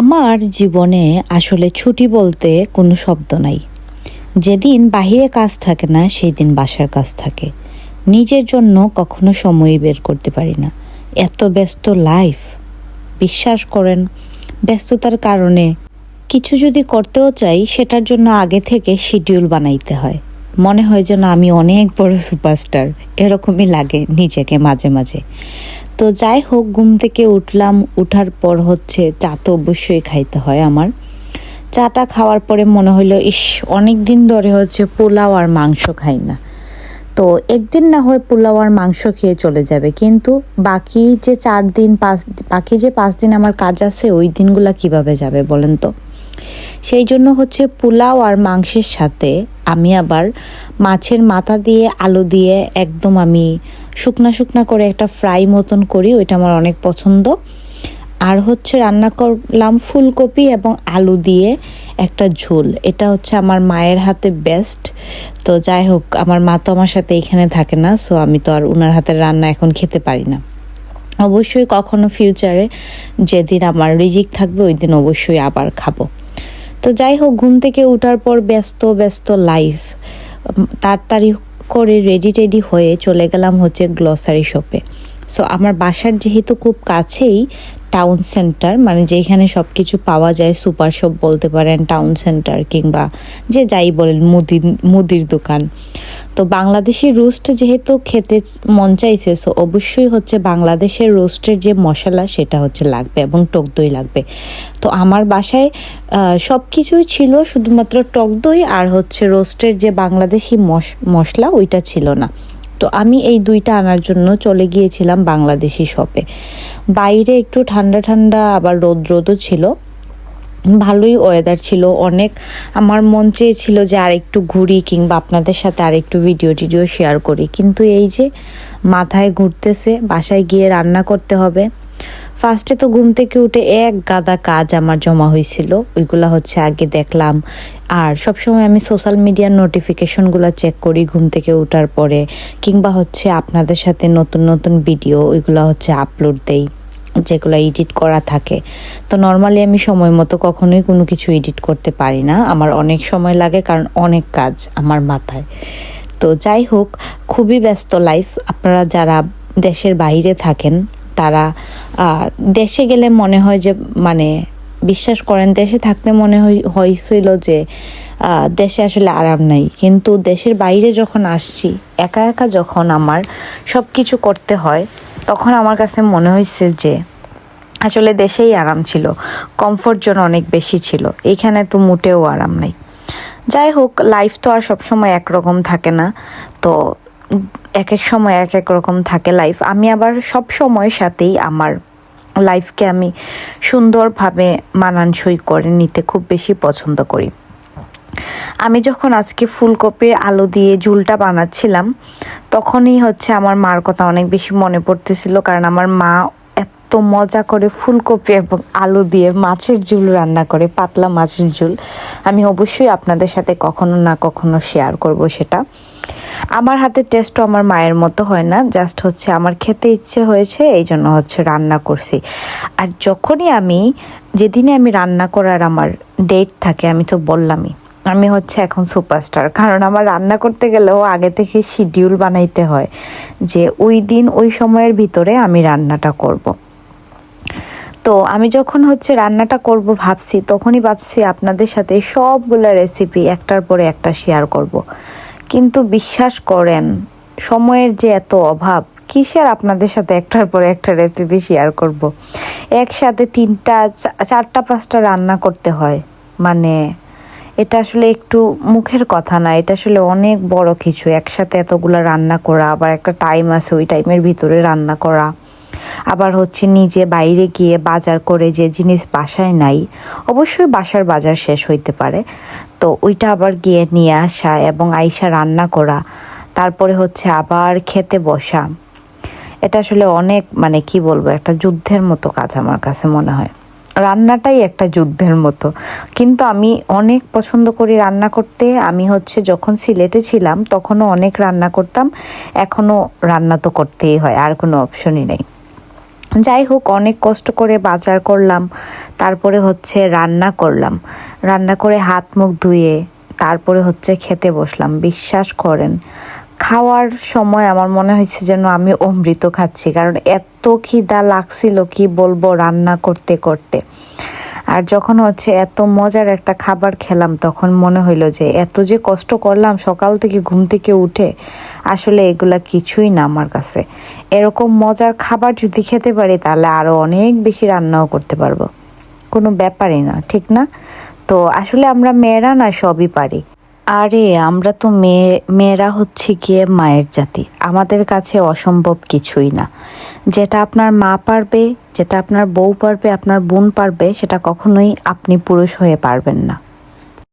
আমার জীবনে আসলে ছুটি বলতে কোনো শব্দ নাই। যেদিন বাহিরে কাজ থাকে না সেই দিন বাসার কাজ থাকে। নিজের জন্য কখনো সময় বের করতে পারি না। এত ব্যস্ত লাইফ বিশ্বাস করেন, ব্যস্ততার কারণে কিছু যদি করতেও চাই, সেটার জন্য আগে থেকে শিডিউল বানাইতে হয়। মনে হয় যেন আমি অনেক বড় সুপারস্টার এরকমই লাগে নিজেকে মাঝে মাঝে। তো যাই হোক, ঘুম থেকে উঠলাম, উঠার পর হচ্ছে চা তো অবশ্যই খাইতে হয় আমার। চাটা খাওয়ার পরে মনে হলো ইস অনেক দিন ধরে হচ্ছে পোলাও আর মাংস খাই না। তো একদিন না হয় পোলাও আর মাংস খেয়ে চলে যাবে, কিন্তু বাকি যে চার দিন, পাঁচ, বাকি যে পাঁচ দিন আমার কাজ আছে, ওই দিনগুলা কীভাবে যাবে বলেন তো? সেই জন্য হচ্ছে পোলাও আর মাংসের সাথে আমি আবার মাছের মাথা দিয়ে, আলু দিয়ে একদম আমি শুকনা শুকনা করে একটা ফ্রাই মতন করি, ওইটা আমার অনেক পছন্দ। আর হচ্ছে রান্না করলাম ফুলকপি এবং আলু দিয়ে একটা ঝোল। এটা হচ্ছে আমার মায়ের হাতে বেস্ট তো যাই হোক, আমার মা তো আমার সাথে এখানে থাকে না সো আমি তো আর ওনার হাতের রান্না এখন খেতে পারি না। অবশ্যই কখনো ফিউচারে যেদিন আমার রিজিক থাকবে ওই দিন অবশ্যই আবার খাব। তো যাই হোক, ঘুম থেকে ওঠার পর ব্যস্ত ব্যস্ত লাইফ তাড়াতাড়ি করে রেডি টেডি হয়ে চলে গেলাম হচ্ছে গ্লসারি শপে সো আমার বাসার যেহেতু খুব কাছেই টাউন সেন্টার মানে যেখানে সব কিছু পাওয়া যায় সুপার শপ বলতে পারেন টাউন সেন্টার কিংবা যে যাই বলেন, মুদির মুদির দোকান। তো বাংলাদেশি রোস্ট যেহেতু খেতে মন চাইছে সো অবশ্যই হচ্ছে বাংলাদেশের রোস্টের যে মশলা সেটা হচ্ছে লাগবে এবং টক দই লাগবে। তো আমার বাসায় সব কিছুই ছিল শুধুমাত্র টক দই আর হচ্ছে রোস্টের যে বাংলাদেশি মশলা ওইটা ছিল না। তো আমি এই দুইটা আনার জন্য চলে গিয়েছিলাম বাংলাদেশি শপে। বাইরে একটু ঠান্ডা ঠান্ডা আবার রোদ রোদও ছিল। ভালোই ওয়েদার ছিল, অনেক আমার মন চেয়েছিল যে আর একটু ঘুরি কিংবা আপনাদের সাথে আর একটু ভিডিও টিডিও শেয়ার করি। কিন্তু এই যে মাথায় ঘুরতেছে, বাসায় গিয়ে রান্না করতে হবে। ফার্স্টে তো ঘুম থেকে উঠে এক গাদা কাজ আমার জমা হয়েছিল, ওইগুলো হচ্ছে আগে দেখলাম। আর সবসময় আমি সোশ্যাল মিডিয়ার নোটিফিকেশনগুলো চেক করি ঘুম থেকে ওঠার পরে, কিংবা হচ্ছে আপনাদের সাথে নতুন নতুন ভিডিও ওইগুলো হচ্ছে আপলোড দেই। যেগুলো এডিট করা থাকে। তো নর্মালি আমি সময় মতো কখনোই কোনো কিছু এডিট করতে পারি না। আমার অনেক সময় লাগে কারণ অনেক কাজ আমার মাথায়। তো যাই হোক, খুবই ব্যস্ত লাইফ আপনারা যারা দেশের বাইরে থাকেন, তারা দেশে গেলে মনে হয় যে মানে বিশ্বাস করেন, দেশে থাকতে মনে হয়েছিল যে দেশে আসলে আরাম নাই। কিন্তু দেশের বাইরে যখন আসছি, একা একা যখন আমার সব কিছু করতে হয়, তখন আমার কাছে মনে হয়েছে যে, আসলে দেশেই আরাম ছিল কমফোর্ট জোন অনেক বেশি ছিল এইখানে তো মোটেও আরাম নাই। যাই হোক লাইফ তো আর সবসময় একরকম থাকে না, তো এক এক সময় এক এক রকম থাকে লাইফ আমি আবার সব সময়ের সাথেই আমার লাইফকে আমি সুন্দরভাবে মানানসই করে নিতে খুব বেশি পছন্দ করি। আমি যখন আজকে ফুলকপির আলু দিয়ে ঝুলটা বানাচ্ছিলাম, তখনই হচ্ছে আমার মার কথা অনেক বেশি মনে পড়তেছিল, কারণ আমার মা এত মজা করে ফুলকপি এবং আলু দিয়ে মাছের ঝুল রান্না করে, পাতলা মাছের ঝুল। আমি অবশ্যই আপনাদের সাথে কখনো না কখনো শেয়ার করব সেটা। আমার হাতের টেস্টও আমার মায়ের মতো হয় না জাস্ট হচ্ছে আমার খেতে ইচ্ছে হয়েছে এই জন্য হচ্ছে রান্না করছি। আর যখনই আমি, যেদিনে আমি রান্না করার আমার ডেট থাকে, আমি তো বললামই, আমি হচ্ছে এখন সুপারস্টার কারণ আমার রান্না করতে গেলেও আগে থেকে শিডিউল বানাইতে হয় যে ওই দিন, ওই সময়ের ভিতরে আমি রান্নাটা করব। তো আমি যখন হচ্ছে রান্নাটা করব ভাবছি, তখনই ভাবছি আপনাদের সাথে সবগুলো রেসিপি একটার পরে একটা শেয়ার করব। কিন্তু বিশ্বাস করেন, সময়ের যে এত অভাব, কিসের আপনাদের সাথে একটার পরে একটা রেসিপি শেয়ার করব। একসাথে তিনটা চারটা, পাঁচটা রান্না করতে হয় মানে এটা আসলে একটু মুখের কথা না, এটা আসলে অনেক বড় কিছু একসাথে এতগুলো রান্না করা, আবার একটা টাইম আছে ওই টাইমের ভিতরে রান্না করা আবার হচ্ছে নিজে বাইরে গিয়ে বাজার করে যে জিনিস বাসায় নাই, অবশ্যই বাসার বাজার শেষ হইতে পারে। তো ওইটা আবার গিয়ে নিয়ে আসা এবং আইসা রান্না করা, তারপরে হচ্ছে আবার খেতে বসা। এটা আসলে অনেক মানে কি বলব, একটা যুদ্ধের মতো কাজ আমার কাছে মনে হয়। রান্নাটাই একটা যুদ্ধের মতো। কিন্তু আমি অনেক পছন্দ করি রান্না করতে। আমি হচ্ছে যখন সিলেটে ছিলাম, তখনও অনেক রান্না করতাম। এখনও রান্না তো করতেই হয়, আর কোনো অপশনই নেই। যাই হোক অনেক কষ্ট করে বাজার করলাম, তারপরে হচ্ছে রান্না করলাম। রান্না করে হাত মুখ ধুয়ে তারপরে হচ্ছে খেতে বসলাম। বিশ্বাস করেন, খাওয়ার সময় আমার মনে হয়েছে যেন আমি অমৃত খাচ্ছি, কারণ এত খিদা লাগছিল কি বলব রান্না করতে করতে। আর যখন হচ্ছে এত মজার একটা খাবার খেলাম, তখন মনে হইল যে এত যে কষ্ট করলাম সকাল থেকে ঘুম থেকে উঠে, আসলে এগুলা কিছুই না আমার কাছে। এরকম মজার খাবার যদি খেতে পারি, তাহলে আরও অনেক বেশি রান্নাও করতে পারব। কোনো ব্যাপারই না, ঠিক না? তো আসলে আমরা মেয়েরা না, সবই পারি। আরে, আমরা তো মেয়ে, মেয়েরা হচ্ছে গিয়ে মায়ের জাতি। আমাদের কাছে অসম্ভব কিছুই না। যেটা আপনার মা পারবে, যেটা আপনার বউ পারবে, আপনার বোন পারবে, সেটা কখনোই আপনি পুরুষ হয়ে পারবেন না।